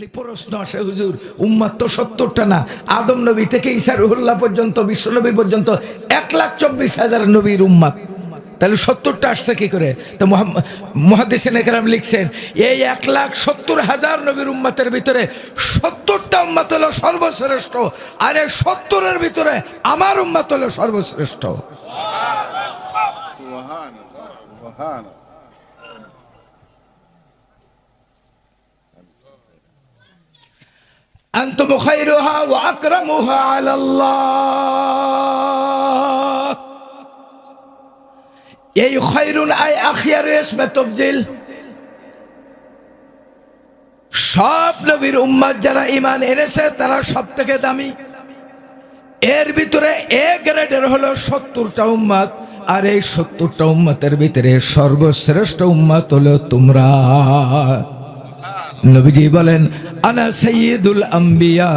খালি প্রশ্ন আসে হুজুর। উম্মাদ তো সত্তরটা না। আদম নবী থেকে ঈসা রুহুল্লাহ পর্যন্ত বিশ্বনবী পর্যন্ত এক লাখ চব্বিশ হাজার নবীর উম্মাদ। তাহলে সত্তরটা আসছে কি করে? তো মহাদিসেন একরাম লিখছেন, এই এক লাখ সত্তর হাজার নবীর উম্মাতের ভিতরে সত্তরটা উম্মাত হলো সর্বশ্রেষ্ঠ, আর এই সত্তরের ভিতরে আমার উম্মাত হলো সর্বশ্রেষ্ঠ। أنتم خيرها وأكرمها على الله এই খৈরুন আই আখিয়ার ইসমে তবজিল সব নবীর উম্মাদ যারা ইমান এনেছে তারা সব থেকে দামি এর ভিতরে এ গ্রেডের হলো সত্তরটা উম্মাদ আর এই সত্তরটা উম্মাতের ভিতরে সর্বশ্রেষ্ঠ উম্মাত হলো তোমরা নবীজি বলেন, আনা সৈয়দুল আম্বিয়া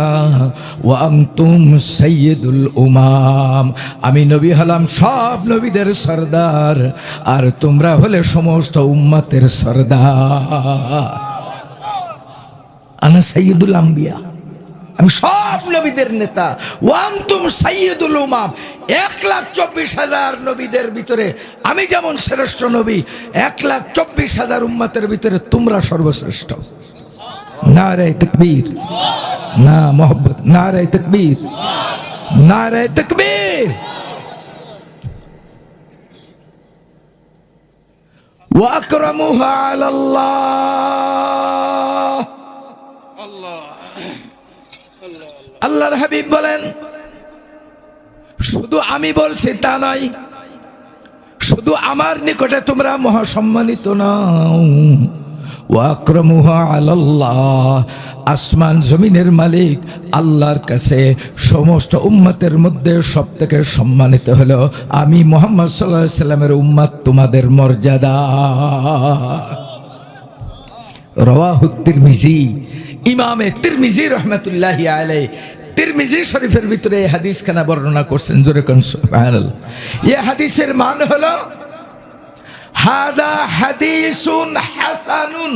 ও আন্তুম সৈয়দুল উমাম। আমি নবী হলাম সব নবীদের সর্দার, আর তোমরা হলে সমস্ত উম্মাতের সর্দার। আনা সৈয়দুল আম্বিয়া। আমি সব নবীদের নেতা। ওয়ান তুম সাইয়দুল উমাম। এক লাখ চব্বিশ হাজার নবীদের ভিতরে আমি যেমন শ্রেষ্ঠ নবী, এক লাখ চব্বিশ হাজার উম্মাতের ভিতরে তোমরা সর্বশ্রেষ্ঠ। না রে তকবীর না মোহব্বত না রে তকবীর না রে তকবীর وأكرمها على الله আল্লাহর হাবিব বলেন শুধু আমি বলছি তা নয় শুধু আমার নিকটে তোমরা মহাসম্মানিত নাও ওয়াক্রমুহা আল্লাহ আসমান জমিনের মালিক আল্লাহর কাছে সমস্ত উম্মতের মধ্যে সব থেকে সম্মানিত হলো। আমি মোহাম্মদ সাল্লাহ সাল্লামের উম্মাত, তোমাদের মর্যাদা। রওয়াহু তিরমিজি। ইমামে তিরমিজি রহমতুল্লাহ আলাই তিরমিজি শরীফের ভিতরে হাদিস খানা বর্ণনা করছেন, জোরে কোন সুবহানাল্লাহ। এই হাদিসের মান হলো হাদা হাদিসুন হাসানুন।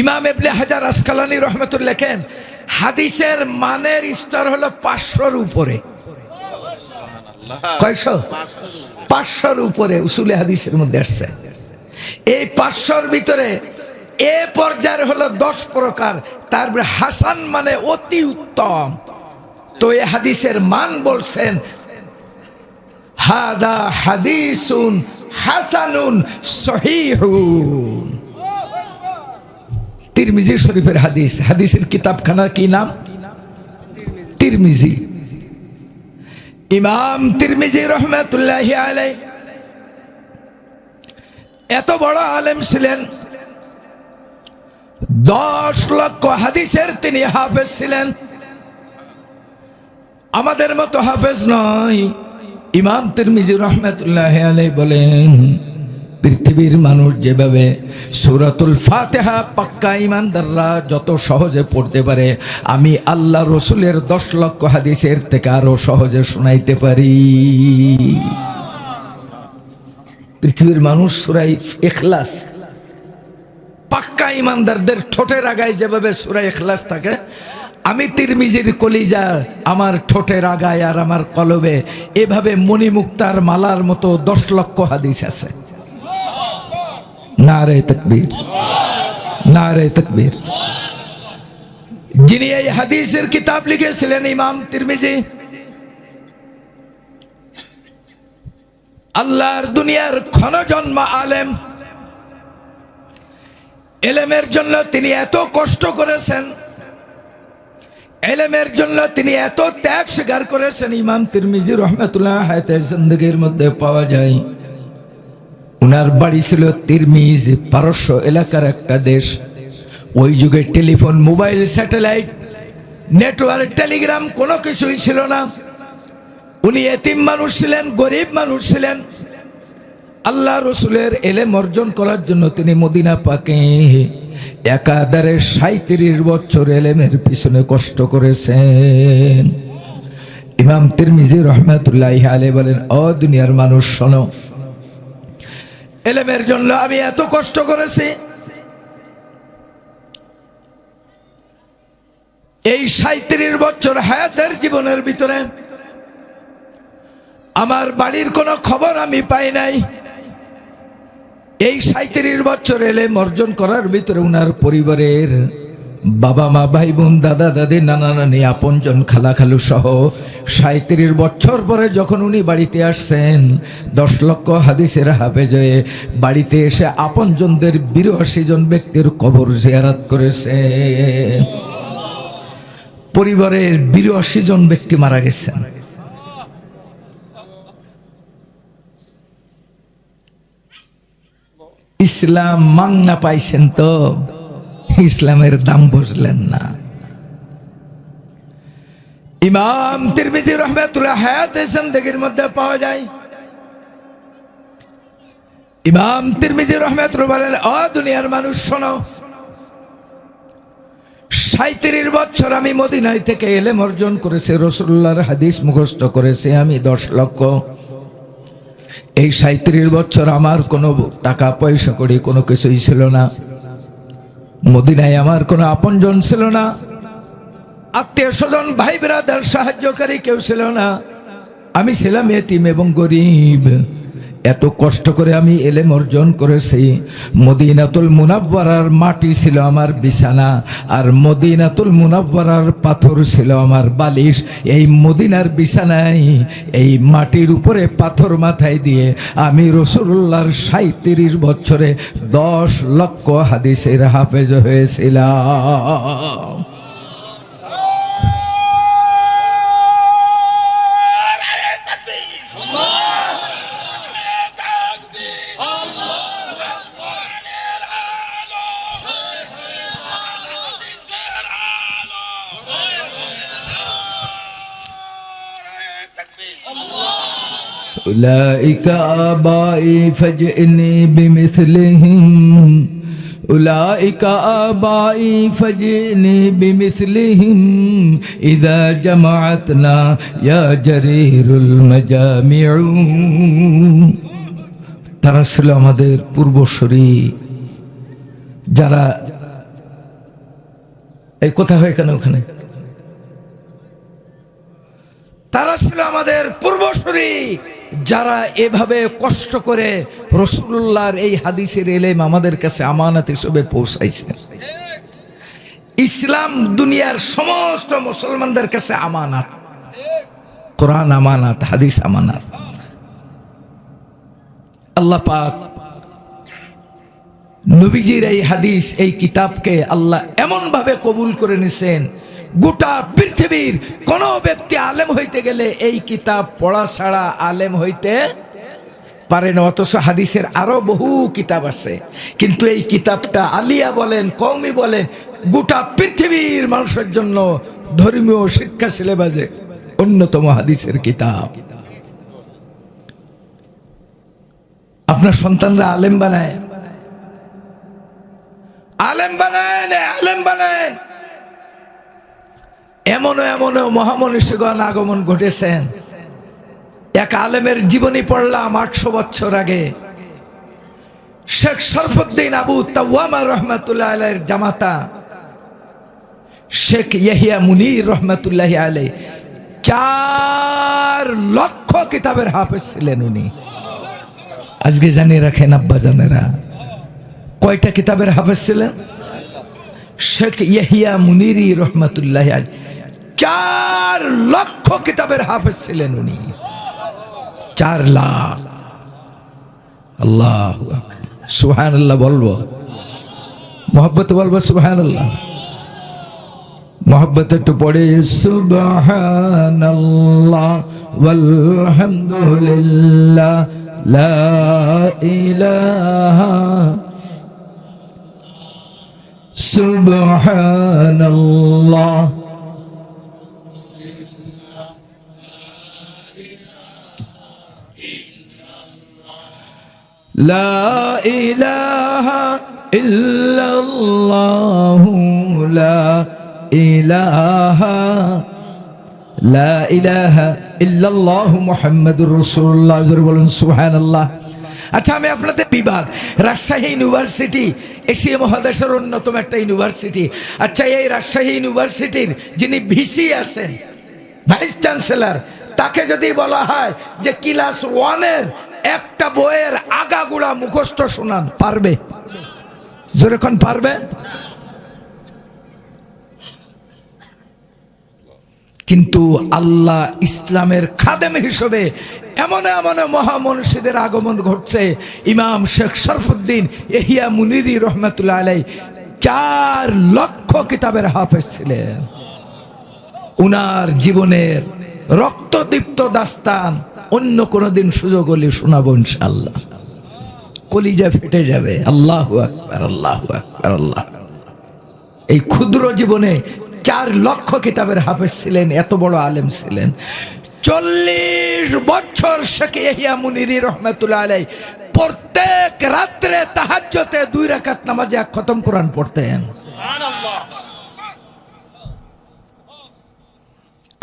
ইমাম ইবনে হাজার আসকালানি রহমতুল্লাহ লেখেন হাদিসের মানের স্তর হলো পাঁচশোর উপরে। কয়শো? পাঁচশোর উপরে উসুলে হাদিসের মধ্যে আসছে। এই পাঁচশোর ভিতরে এ পর্যায়ের হলো দশ প্রকার তারপরে হাসান মানে অতি উত্তম। তো এই হাদিসের মান বলছেন হাদা হাদিসুন হাসানুন সহিহুন। তিরমিজি শরীফের হাদিস। হাদিসের কিতাবখানার কি নাম? তিরমিজি। ইমাম তিরমিজি রহমাতুল্লাহ আলাই এত বড় আলেম ছিলেন। দশ লক্ষ হাদিসের তিনি হাফেজ ছিলেন। আমাদের মতো হাফেজ নয়। ইমাম তিরমিজি রহমতুল্লাহ আলাই বলেন, পৃথিবীর মানুষ যেভাবে সুরাতুল ফাতেহা পাক্কা ইমানদাররা যত সহজে পড়তে পারে, আমি আল্লাহ রসুলের দশ লক্ষ হাদিসের থেকে আরও সহজে শোনাইতে পারি। পৃথিবীর মানুষ সুরাই এখলাস পাক্কা ইমানদারদের ঠোঁটের আগায় যেভাবে সুরাই এখলাস থাকে আমি তিরমিজির কলিজা আমার ঠোঁটের আগায় আর আমার কলবে এভাবে মণিমুক্তার মালার মতো দশ লক্ষ হাদিস আছে। না রে তকবীর না রে তকবীর। যিনি এই হাদিসের কিতাব লিখেছিলেন ইমাম তিরমিজি, আল্লাহর দুনিয়ার ক্ষণ জন্ম আলেম। এলেমের জন্য তিনি এত কষ্ট করেছেন এলেমের জন্য তিনি এত ত্যাগ স্বীকার করেছেন, ইমাম তিরমিজি রহমতুল্লাহ হায়াতের জিন্দগির মধ্যে পাওয়া যায়। উনার বাড়ি ছিল তিরমিজ, পারস্য এলাকার একটা দেশ। ওই যুগে telephone, mobile, satellite, network, telegram কোনো কিছুই ছিল না। উনি এতিম মানুষ ছিলেন, গরিব মানুষ ছিলেন। আল্লাহ রসুলের এলেম অর্জন করার জন্য তিনি মদিনা পাকে। একাধারে সাঁত্রিশ বছর এলেমের পিছনে কষ্ট করেছেন। ইমাম তিরমিজি রহমাতুল্লাহ আলে বলেন, অ দুনিয়ার মানুষ, শোন। এলেমের জন্য আমি এত কষ্ট করেছি। এই সাঁত্রিশ বছর হায়াতের জীবনের ভিতরে আমার বাড়ির কোনো খবর আমি পাই নাই। এই সাঁত্রিশ বছর এলে অর্জন করার ভিতরে উনার পরিবারের বাবা মা, ভাই বোন, দাদা, দাদি, নানা, নানি, আপনজন, খালা, খালু সহ সাঁত্রিশ বছর পরে যখন উনি বাড়িতে আসছেন, দশ লক্ষ হাদিসের হাফেজ হয়ে বাড়িতে এসে আপনজনদের বিরাশি জন ব্যক্তির কবর জিয়ারাত করেছে। পরিবারের বিরাশি জন ব্যক্তি মারা গেছেন। ইসলাম মাংনা পাইছেন তো? ইসলামের দাম বুঝলেন না। ইমাম তিরমিজি রহমাতুল্লাহ হায়াতে জিন্দেগির মধ্যে পাওয়া যায়। ইমাম তিরমিজি রহমাতুল্লাহ বলেন, অ দুনিয়ার মানুষ, শোনো। সাঁত্রিশ বছর আমি মদিনায় থেকে এলেম অর্জন করেছি, রসুল্লাহর হাদিস মুখস্থ করেছি আমি দশ লক্ষ। এই সাঁত্রিশ বছর আমার কোনো টাকা পয়সা করি কোনো কিছুই ছিল না। মদিনায় আমার কোনো আপনজন ছিল না। আত্মীয় স্বজন ভাই সাহায্যকারী কেউ ছিল না। আমি ছিলাম এতিম এবং গরিব। এত কষ্ট করে আমি এলেম অর্জন করেছি। মদিনাতুল মুনাব্বারার মাটি ছিল আমার বিছানা, আর মদিনাতুল মুনাব্বারার পাথর ছিল আমার বালিশ। এই মদিনার বিছানায় এই মাটির উপরে পাথর মাথায় দিয়ে আমি রসুল্লাহর সাঁত্রিশ বছরে দশ লক্ষ হাদিসের হাফেজ হয়েছিলাম। أولئك آبائي فجئني بمثلهم أولئك آبائي فجئني بمثلهم إذا جمعتنا يا جرير المجامع তারা ছিল আমাদের পূর্বসূরি যারা এই কথা হয় কেন ওখানে তারা ছিল আমাদের পূর্বসূরি যারা এভাবে কষ্ট করে রসুল্লাহর এই হাদিসের এলেম আমাদের কাছে আমানত হিসেবে পৌঁছাইছে। ইসলাম দুনিয়ার সমস্ত মুসলমানদের কাছে আমানাত। কোরআন আমানাত, হাদিস আমানাত। আল্লাহ পাক নবীজির এই হাদিস, এই কিতাবকে আল্লাহ এমন ভাবে কবুল করে নিছেন গোটা পৃথিবীর কোন ব্যক্তি আলেম হইতে গেলে এই কিতাব পড়া ছাড়া আলেম হইতে পারে না। অথচ হাদিসের আরও বহু কিতাব আছে। কিন্তু এই কিতাবটা আলিয়া বলেন কৌমি বলেন, গোটা পৃথিবীর মানুষের জন্য ধর্মীয় শিক্ষা সিলেবাসে অন্যতম হাদিসের কিতাব। আপনার সন্তানরা আলেম বানায়? আলেম বানায় আলেম বানায়। এমনও এমনও মহামনীষীগণ আগমন ঘটেছেন। এক আলেমের জীবনী পড়লাম আটশো বছর আগে। শেখ সরফুদ্দিন আবু তাওয়ামা রহমতুল্লাহ আলাইয়ের জামাতা। শেখ ইয়াহিয়া মুনির রহমতুল্লাহ আলাই চার লক্ষ কিতাবের হাফেজ ছিলেন উনি। আজকে জানিয়ে রাখেন আব্বা জানেরা, কয়টা কিতাবের হাফেজ ছিলেন? শেখ ইয়াহিয়া মুনিরি রহমাতুল্লাহ আলী চার লক্ষ কিতাবের হাফেজ ছিলেন উনি। চার লাখ। আল্লাহ সুহান আল্লাহ বলব। মোহব্বত বলব সুহান আল্লাহ মোহব্বত একটু পড়ে আল্লাহ আলহামদুলিল্লাহ আল্লাহ لا إله إلا الله لا إله لا إله إلا الله محمد رسول الله বলুন সুবহানাল্লাহ আচ্ছা আমি আপনাদের বিভাগ রাজশাহী ইউনিভার্সিটি এশিয়া মহাদেশের অন্যতম একটা ইউনিভার্সিটি আচ্ছা এই রাজশাহী ইউনিভার্সিটির যিনি ভিসি আছেন ভাইস চ্যান্সেলর তাকে যদি বলা হয় যে ক্লাস ওয়ানের একটা বইয়ের আগাগুড়া মুখস্থ শোনান, পারবে? যেরকম পারবে? কিন্তু আল্লাহ ইসলামের খাদেম হিসেবে এমন এমন মহামনীষীদের আগমন ঘটছে। ইমাম শেখ শরফুদ্দিন এহিয়া মুনিরি রহমতুল্লাহ আলাই চার লক্ষ কিতাবের হাফেজ ছিলেন। উনার জীবনের রক্তদীপ্ত দাস্তান অন্য কোনোদিন সুযোগ হলে শোনাবো ইনশাল্লাহ কলিজা ফেটে যাবে। আল্লাহ আকবার আল্লাহ আকবার, আল্লাহ এই ক্ষুদ্র জীবনে চার লক্ষ কিতাবের হাফেজ ছিলেন, এত বড় আলেম ছিলেন। চল্লিশ বছর শেখে মুনিরি রহমতুল্লাহ আলাই প্রত্যেক রাত্রে তাহাজ্জতে দুই রাকাত নামাজে এক খতম কোরআন পড়তেন।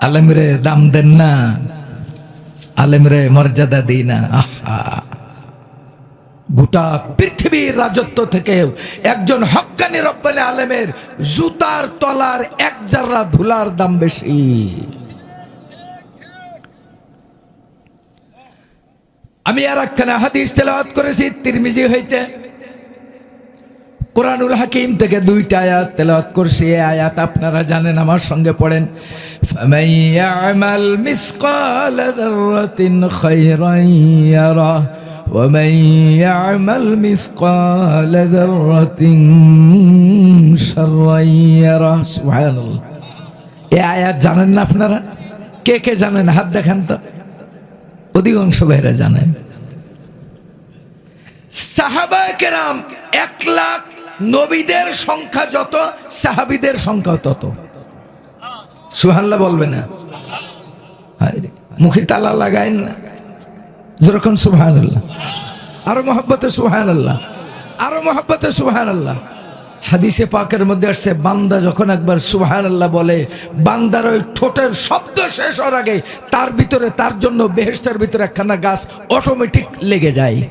আলেমরে দাম দেন না। আলেমরে মর্যাদা দিই না। আহা। গোটা পৃথিবীর রাজত্ব থেকে একজন হকানি রব্বানি আলেমের জুতার তলার এক জাররা ধুলার দাম বেশি। আমি আর একখানে হাদিস তেলাওয়াত করেছি, তিরমিজি হইতে। কোরআনুল হাকিম থেকে দুইটা আয়াত তেলাওয়াত করছি। এই আয়াত আপনারা জানেন, আমার সঙ্গে পড়েন। ফামান ইয়ামাল মিসকাল যারাতিন খায়রান ইয়ারা ওয়া মান ইয়ামাল মিসকাল যারাতিন শাররান ইয়ারা। সুবহানাল্লাহ। এই আয়াত জানেন না আপনারা? কে কে জানেন? হাত দেখান তো। জানেন। সাহাবা এক লাখ নবীদের সংখ্যা যত, সাহাবিদের সংখ্যা তত। সুহাল্লা বলবে না। মুখে তালা লাগায়েন না। যেরকম সুহান আল্লাহ আরও মহব্বতে সুহান আল্লাহ আরও মহব্বতে সুহান আল্লাহ হাদিসে পাকের মধ্যে আসছে, বান্দা যখন একবার সুহান আল্লাহ বলে, বান্দার ওই ঠোঁটের শব্দ শেষ হওয়ার আগে তার ভিতরে, তার জন্য বেহেস্তের ভিতরে একখানা গাছ অটোমেটিক লেগে যায়।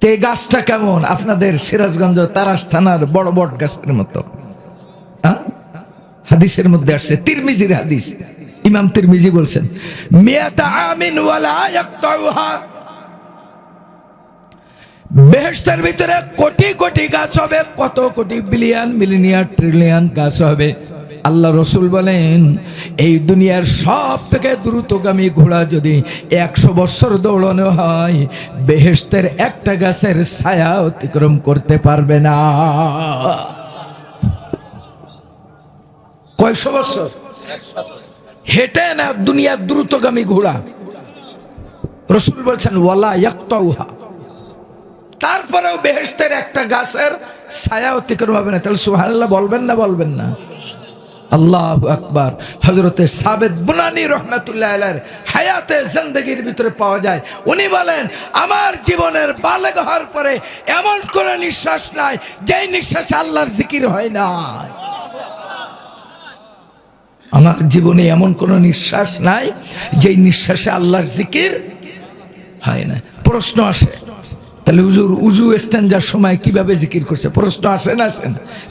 তে গাছটা কেমন? আপনাদের সিরাজগঞ্জ তারাস থানার বড় বড় গাছের মতো? হাদিসের মধ্যে আসছে, তিরমিজির হাদিস। ইমাম তিরমিজি বলছেন, মিয়াতা আমিন ওয়ালা ভিতরে কোটি কোটি গাছ হবে, কত কোটি বিলিয়ন মিলিনিয়ার ট্রিলিয়ন গাছ হবে। আল্লাহ রসুল বলেন, এই দুনিয়ার সব থেকে দ্রুতগামী ঘোড়া যদি একশো বছর দৌড়ানো হয়, বেহেশতের একটা গাছের ছায়া অতিক্রম করতে পারবে না। কয়শো বছর? হেঁটে না দুনিয়ার দ্রুতগামী ঘোড়া? রসুল বলছেন, ওয়ালা ইয়াক্তাউহা। তারপরেও বেহেস্তের একটা গাছের ছায়া অতিক্রম হবে না। তাহলে সুহানাল্লাহ বলবেন না বলবেন না। আল্লাহ আকবার। হজরতে সাবেদ বুনানি রহমতুল্লাহ হায়াতে জিন্দগির ভিতরে পাওয়া যায়। উনি বলেন, আমার জীবনের বালেগ হওয়ার পরে এমন কোন নিঃশ্বাস নাই, যেই নিঃশ্বাসে আল্লাহর জিকির হয় না আমার জীবনে এমন কোন নিঃশ্বাস নাই, যেই নিঃশ্বাসে আল্লাহর জিকির হয় না প্রশ্ন আসে তাহলে উজুর উজু স্ট্যান্ডার সময় কীভাবে জিকির করছে? প্রশ্ন আসে না আসে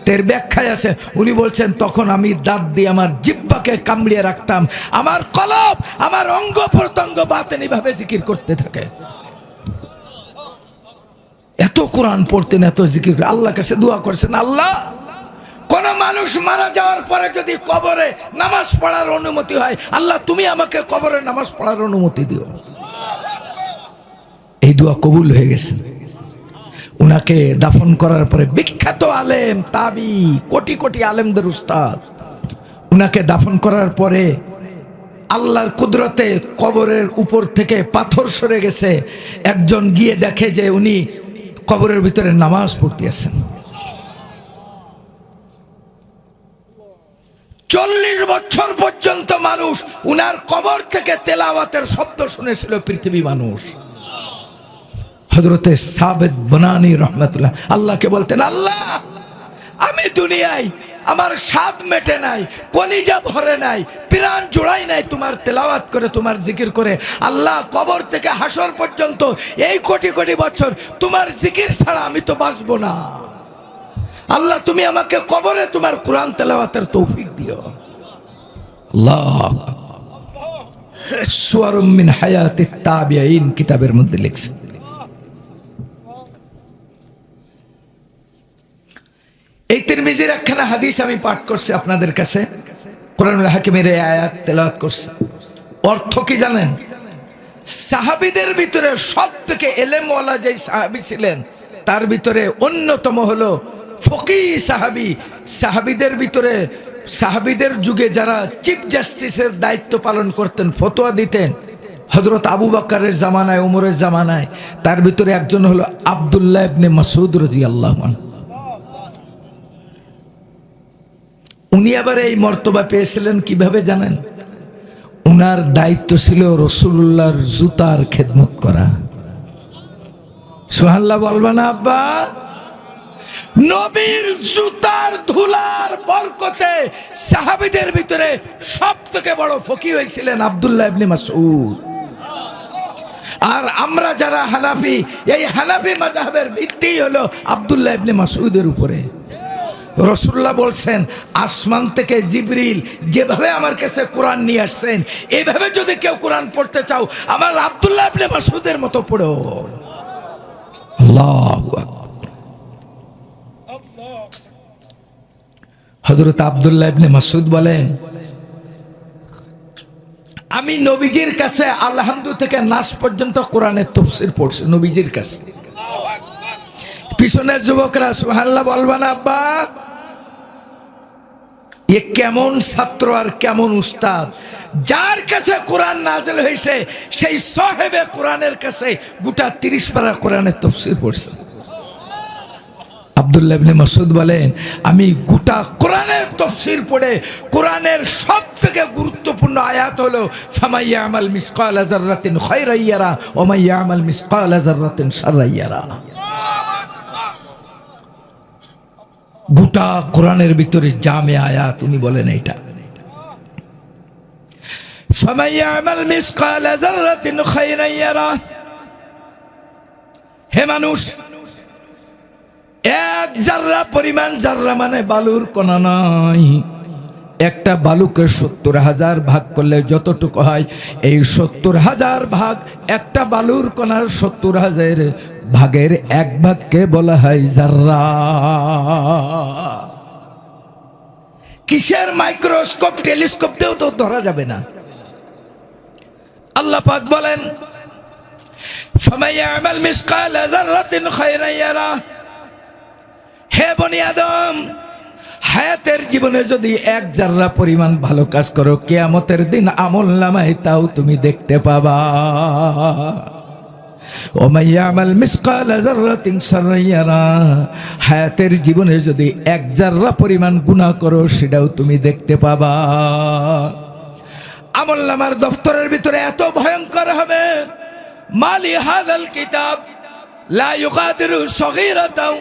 তের ব্যাখ্যায় আছে উনি বলছেন, তখন আমি দাঁত দিয়ে আমার জিব্বাকে কামড়িয়ে রাখতাম। আমার কলব, আমার অঙ্গ প্রত্যঙ্গ বাতেন এইভাবে জিকির করতে থাকে। এত কোরআন পড়তেন, এত জিকির করে- আল্লাহ কাছে দোয়া করছেন, আল্লাহ, কোন মানুষ মারা যাওয়ার পরে যদি কবরে নামাজ পড়ার অনুমতি হয়, আল্লাহ তুমি আমাকে কবরে নামাজ পড়ার অনুমতি দিও। এই দোয়া কবুল হয়ে গেছে। উনাকে দাফন করার পরে বিখ্যাত আলেম, তাবি, কোটি কোটি আলেমদের উস্তাদ। উনাকে দাফন করার পরে আল্লাহর কুদরতে কবরের উপর থেকে পাথর সরে গেছে। একজন গিয়ে দেখে যে উনি কবরের ভিতরে নামাজ পড়তে আছেন। চল্লিশ বছর পর্যন্ত মানুষ উনার কবর থেকে তেলাওয়াতের শব্দ শুনেছিল পৃথিবী মানুষ। হজরতে সাবেদ বনানি রহমতুল্লাহ। আল্লাহকে বলতেন, আল্লাহ, আমি দুনিয়ায় আমার স্বাদ মেটে নাই, কলিজা ভরে নাই, প্রাণ জোড়াই নাই তোমার তেলাওয়াত করে, তোমার জিকির করে। আল্লাহ, কবর থেকে হাসর পর্যন্ত এই কোটি কোটি বছর তোমার জিকির ছাড়া আমি তো বাঁচবো না। আল্লাহ, তুমি আমাকে কবরে তোমার কোরআন তেলাওয়াতের তৌফিক দিও। আল্লাহ। সুয়ারুম মিন হায়াতি তাবিঈন কিতাবের মধ্যে লিখছে এই তিরমিজির একখানা হাদিস আমি পাঠ করছি আপনাদের কাছে। কোরআনুল হাকিমের এই আয়াত তেলাওয়াত করছে। অর্থ কি জানেন? সাহাবিদের ভিতরে সব থেকে এলেমওয়ালা যে সাহাবি ছিলেন, তার ভিতরে অন্যতম হলো ফকি সাহাবি। সাহাবিদের ভিতরে, সাহাবিদের যুগে যারা চিফ জাস্টিসের দায়িত্ব পালন করতেন, ফতোয়া দিতেন হজরত আবু বাক্কারের জামানায়, উমরের জামানায়, তার ভিতরে একজন হলো আবদুল্লাহ ইবনে মাসুদ রাজি আল্লাহ উনি আবার এই মর্তবা পেয়েছিলেন কীভাবে জানেন? উনার দায়িত্ব ছিল রসুল্লাহর জুতার খেদমত করা। সোহাল্লাহ বলবা না আব্বা? নবীর জুতার ধুলার বরকতে সাহাবিদের ভিতরে সব থেকে বড় ফকি হয়েছিলেন আব্দুল্লাহ ইবনে মাসউদ। আর আমরা যারা হানাফি, এই হানাফি মাজাহের ভিত্তি হলো আব্দুল্লাহ ইবনে মাসউদের উপরে। রসুল্লাহ বলছেন, আসমান থেকে জিবরিল যেভাবে আমার কাছে কোরআন নিয়ে আসছেন, এভাবে যদি কেউ কোরআন পড়তে চাও, আমার আব্দুল্লাহ ইবনে মাসুদের মতো পড়ো আল্লাহু আবদুল্লাহ ইবনে মাসুদ বলেন, আমি নবীজির কাছে আলহামদু থেকে নাস পর্যন্ত কোরআনের তফসির পড়ছি, নবীজির কাছে। পিছনের যুবকরা সুহাল্লাহ বলবা না, আব্বা। এ কেমন ছাত্র আর কেমন উস্তাদ? যার কাছে কোরআন নাজেল হয়েছে সেই সাহেবে কোরআনের কাছে গোটা তিরিশ পারা কোরআনের তফসির পড়ছে। আব্দুল্লাহ মাসুদ বলেন, আমি গোটা কোরআনের তফসির পড়ে কোরআনের সব থেকে গুরুত্বপূর্ণ আয়াত হলো ফামাইয়া আমাল মিসকাল আজারাতিন খয়রাইয়ারা ওমাইয়া আমাল মিসকাল আজারাতিন সারাইয়ারা গোটা কোরআনের ভিতরে জামে আয়া তুমি বলেন এটা হে মানুষ, এক জাররা পরিমাণ জাররা মানে বালুর কণা নাই। একটা বালুকে সত্তর হাজার ভাগ করলে যতটুকু হয়, এই সত্তর হাজার ভাগ একটা বালুর কণার সত্তর হাজার ভাগের এক ভাগকে বলা হয় জার্রা। কিসের মাইক্রোস্কোপ, টেলিস্কোপ দিয়েও তো ধরা যাবে না। আল্লাহ পাক বলেন হে বনি আদম, হায়াতের জীবনে যদি এক জাররা পরিমাণ ভালো কাজ করো, কেয়ামতের দিন আমল নামায় তাও তুমি দেখতে পাবা। ওমাইয়ামাল মিসকাল জাররাতিন সাররাইয়ারা হায়াতের জীবনে যদি এক জাররা পরিমাণ গুনাহ করো, সেটাও তুমি দেখতে পাবা। আমল নামার দফতরের ভিতরে এত ভয়ঙ্কর হবে। মালি হাদাল কিতাব, লা ইউগাদিরু সগীরাতাও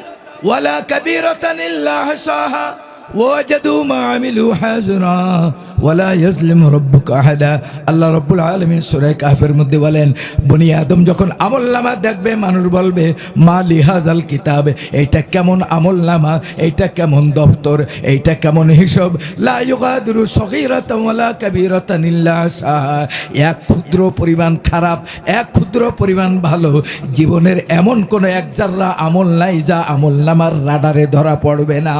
ওয়ালা কাবীরাতান ইল্লা হাসাহা। ওয়াজাদু মা আমিলু হাজরা ওয়ালা ইয়াজলিমু রাব্বুকা আহাদা আল্লাহ রাব্বুল আলামিন সূরা কাহফের মধ্যে বলেন, বনি আদম যখন আমলনামা দেখবে, মানুষ বলবে, মা লিহাজাল কিতাব, এইটা কেমন আমলনামা, এইটা কেমন দপ্তর এইটা কেমন হিসাব? লা ইউগাদিরু সগীরাতান ওয়ালা কাবীরাতান ইল্লা হাসাহা এক ক্ষুদ্র পরিমাণ খারাপ, এক ক্ষুদ্র পরিমাণ ভালো, জীবনের এমন কোন এক জাররা আমল নাই যা আমল নামার রাডারে ধরা পড়বে না।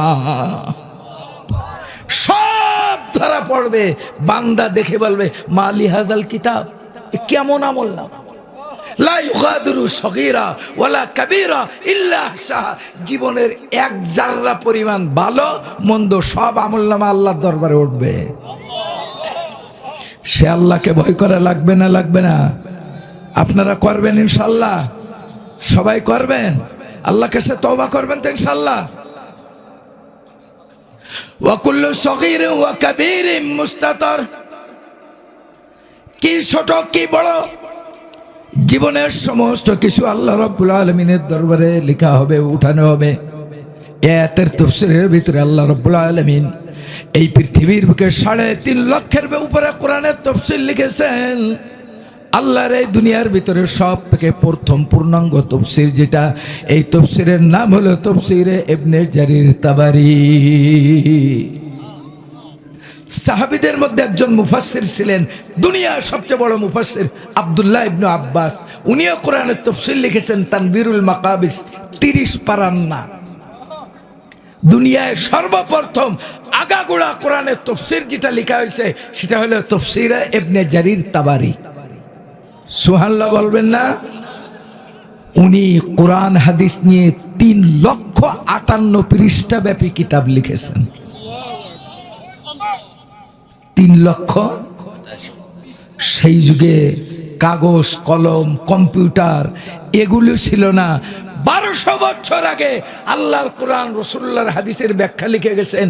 সব ধরা পড়বে, বান্দা দেখে বলবে মালি হাজাল কিতাব? কেমন আমল নাম। জীবনের এক জাররা পরিমাণ ভালো, মন্দ সব আমল নামা আল্লাহর দরবারে উঠবে। সে আল্লাহকে ভয় করা লাগবে না লাগবে না। আপনারা করবেন ইনশাল্লাহ সবাই করবেন। আল্লাহ কাছে তওবা করবেন তো ইনশাল্লাহ ওয়াকুল্লু সগীর ওয়া কাবীর কি ছোট, কি বড়? জীবনের সমস্ত কিছু আল্লাহ রব্বুল আলমিনের দরবারে লেখা হবে, উঠানো হবে। এতের তফসিরের ভিতরে আল্লাহ রব্বুল আলমিন এই পৃথিবীর বুকে সাড়ে তিন লক্ষের উপরে কোরআনের তফসিল লিখেছেন। আল্লাহর এই দুনিয়ার ভিতরে সব থেকে প্রথম পূর্ণাঙ্গ তফসির যেটা, এই তফসিরের নাম হলো তফসিরে এবনে জারির তাবারি। সাহাবিদের মধ্যে একজন মুফাসসির ছিলেন, দুনিয়ার সবচেয়ে বড় মুফাসসির আবদুল্লাহ ইবনু আব্বাস। উনিও কোরআনের তফসিল লিখেছেন, তানবিরুল মাকাবিস, তিরিশ পারান্না। দুনিয়ায় সর্বপ্রথম আগাগোড়া কোরআনের তফসির যেটা লেখা হয়েছে, সেটা হলো তফসিরা এবনে জারির তাবারি। সুহাল্লাহ বলবেন না। উনি কোরআন, হাদিস নিয়ে তিন লক্ষ আটান্ন পৃষ্ঠা ব্যাপী কিতাব লিখেছেন। তিন লক্ষ? সেই যুগে কাগজ, কলম, কম্পিউটার, এগুলো ছিল না। বারোশো বছর আগে আল্লাহর কোরআন রসুল্লাহর হাদিসের ব্যাখ্যা লিখে গেছেন,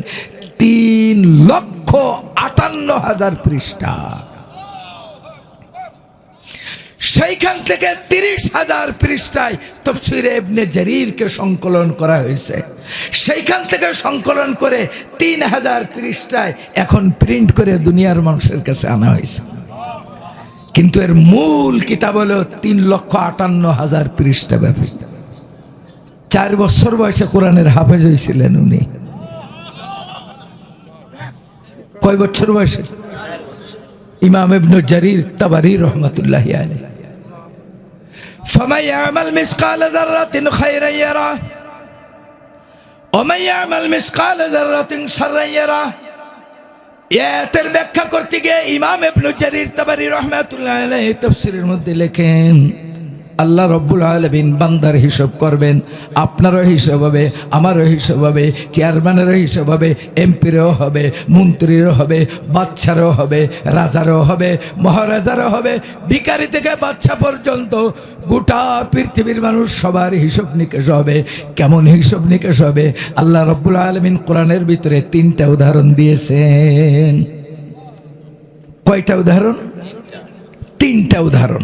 তিন লক্ষ আটান্ন হাজার পৃষ্ঠা। সেইখান থেকে তিরিশ হাজার পৃষ্ঠায় তফসিরে এবনে জারিরকে সংকলন করা হয়েছে। সেইখান থেকে সংকলন করে তিন হাজার পৃষ্ঠায় এখন প্রিন্ট করে দুনিয়ার মানুষের কাছে আনা হয়েছে। কিন্তু এর মূল কিতাব হলো তিন লক্ষ আটান্ন হাজার পৃষ্ঠা ব্যাপী। চার বছর বয়সে কোরআনের হাফেজ হয়েছিলেন উনি। কয় বছর বয়সে? ইমাম ইবনু জারির তাবারি রহমতুল্লাহ আলাইহি। فمن يعمل مثقال ذرة خيرا يره ومن يعمل مثقال ذرة شرا يره এতের ব্যাখ্যা করতে গিয়ে ইমাম ইবনু জারির তাবারি রহমাতুল্লাহ আলাইহি তাফসীরের মধ্যে লেখেন আল্লাহ রব্বুল আলমিন বান্দার হিসাব করবেন, আপনারও হিসাব হবে, আমারও হিসাব হবে, চেয়ারম্যানেরও হিসাব হবে, এমপিরও হবে, মন্ত্রীরও হবে বাচ্চারও হবে, রাজারও হবে, মহারাজারও হবে ভিকারি থেকে বাচ্চা পর্যন্ত গোটা পৃথিবীর মানুষ সবার হিসাব নিকেশ হবে। কেমন হিসাব নিকেশ হবে? আল্লাহ রব্বুল আলমিন কোরআনের ভিতরে তিনটা উদাহরণ দিয়েছেন। কয়টা উদাহরণ? তিনটা উদাহরণ।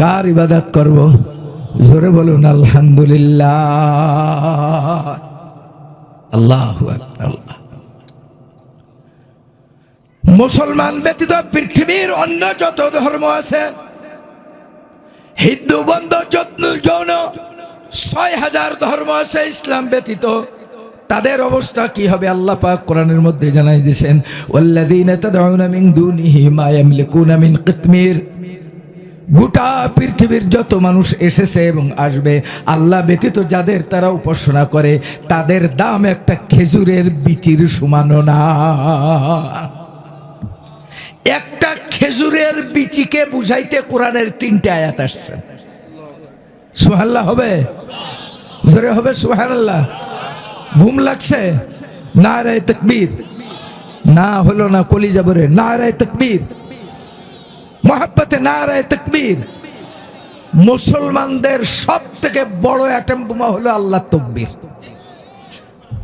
কার ইবাদত করব? জোরে বলুন, আলহামদুলিল্লাহ। আল্লাহ আল্লাহ। মুসলমান ব্যতীত পৃথিবীর অন্য যত ধর্ম আছে, হিন্দু বন্ধ যৌন, ছয় হাজার ধর্ম আছে ইসলাম ব্যতীত, তাদের অবস্থা কি হবে? আল্লাহ পাক কোরআনের মধ্যে জানাই দিয়েছেন, ওয়াল্লাযীনা তাদউনা মিন দুনিহি মা ইয়ামলিকুনা মিন কিতমির। গোটা পৃথিবীর যত মানুষ এসেছে এবং আসবে, আল্লাহ ব্যতীত যাদের তারা উপাসনা করে, তাদের দাম একটা খেজুরের বিচির সমানো না। একটা খেজুরের বিচিকে বুঝাইতে কোরআনের তিনটে আয়াত আসছে। সুহাল্লাহ হবে? জোরে হবে সুহানাল্লাহ ঘুম লাগছে? না রায় তকবীর। না হলো না কলি যাবরে না রায় তকবীর। মহাব্বতে না রায় তকবীর মুসলমানদের সব থেকে বড় অ্যাটম বোমা হলো আল্লাহ তকবীর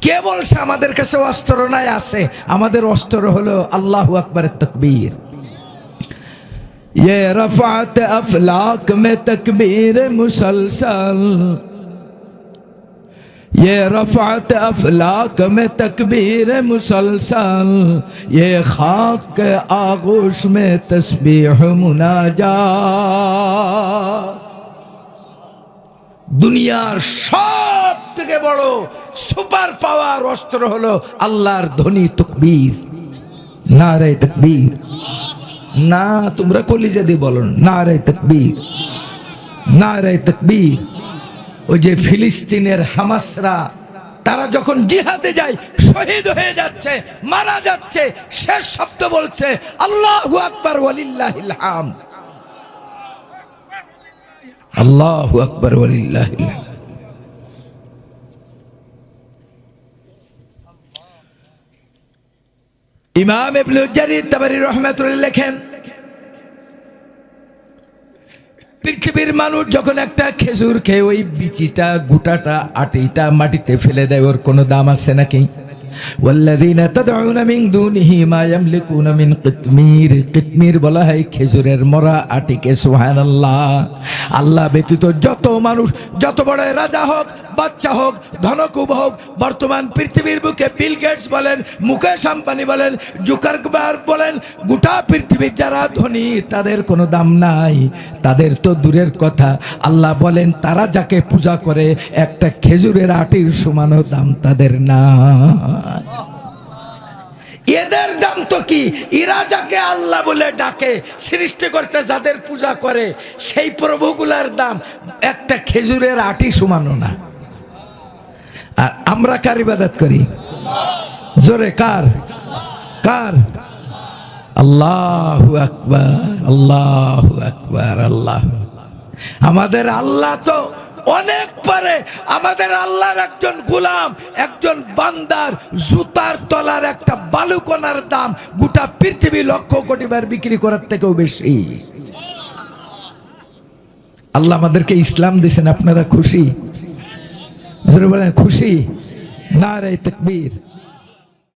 কে বলছে আমাদের কাছে অস্ত্র নাই আছে আমাদের অস্ত্র হলো আল্লাহ আকবরের তকবীর ये रफात अफलाक में तकबीर मुसलसल یہ رفعت افلاک میں تکبیر مسلسل یہ خاک کے آغوش میں تسبیح مناجا দুনিয়ার সব থেকে বড় সুপার পাওয়ার অস্ত্র হলো আল্লাহর ধনী তকবীর না রে তকবীর না তোমরা কলিজা দিয়ে বলো না রে তকবীর না রে তকবীর ওই যে ফিলিস্তিনের হামাসরা, তারা যখন জিহাদে যায়, শহীদ হয়ে যাচ্ছে, মারা যাচ্ছে, শেষ শব্দ বলছে, আল্লাহ আকবর হাম। আল্লাহ আকবর ইমাম ইবনুল জারির তাবারি রহমাতুল্লাহ লেখেন পৃথিবীর মানুষ যখন একটা খেজুর খেয়ে ওই বিচিটা, গুটাটা, আটিটা মাটিতে ফেলে দেয়, ওর কোনো দাম আছে নাকি? والذين تدعون من دونه ما يملكون من قطمير قطمير বলা হয় খেজুরের মরা আটিকে সুবহানাল্লাহ আল্লাহ ব্যতীত যত মানুষ যত বড় রাজা হোক বাচ্চা হোক ধনকুব হোক বর্তমান পৃথিবীর বুকে বিল গেটস বলেন মুকেশ আম্বানি বলেন জুকারবার বলেন গোটা পৃথিবীর যারা ধনী তাদের কোনো দাম নাই তাদের তো দূরের কথা আল্লাহ বলেন তারা যাকে পূজা করে একটা খেজুরের আটির সমানও দাম তাদের না এদের দাম তো কি? এরা যাকে আল্লাহ বলে ডাকে, সৃষ্টি করতে যাদের পূজা করে, সেই প্রভুগুলার দাম একটা খেজুরের আটি সমানো না। আর আমরা কার ইবাদত করি? জোরে কার? কার? আল্লাহু আকবার আল্লাহু আকবার, আল্লাহ আমাদের আল্লাহ তো অনেক পরে আমাদের আল্লাহর একজন গোলাম, একজন বান্দার জুতার তলার একটা বালুকোনার দাম গোটা পৃথিবী লক্ষ কোটি বার বিক্রি করার থেকেও বেশি। আল্লাহ আমাদেরকে ইসলাম দিয়েছেন, আপনারা খুশি? বলেন, খুশি? না রে তকবীর।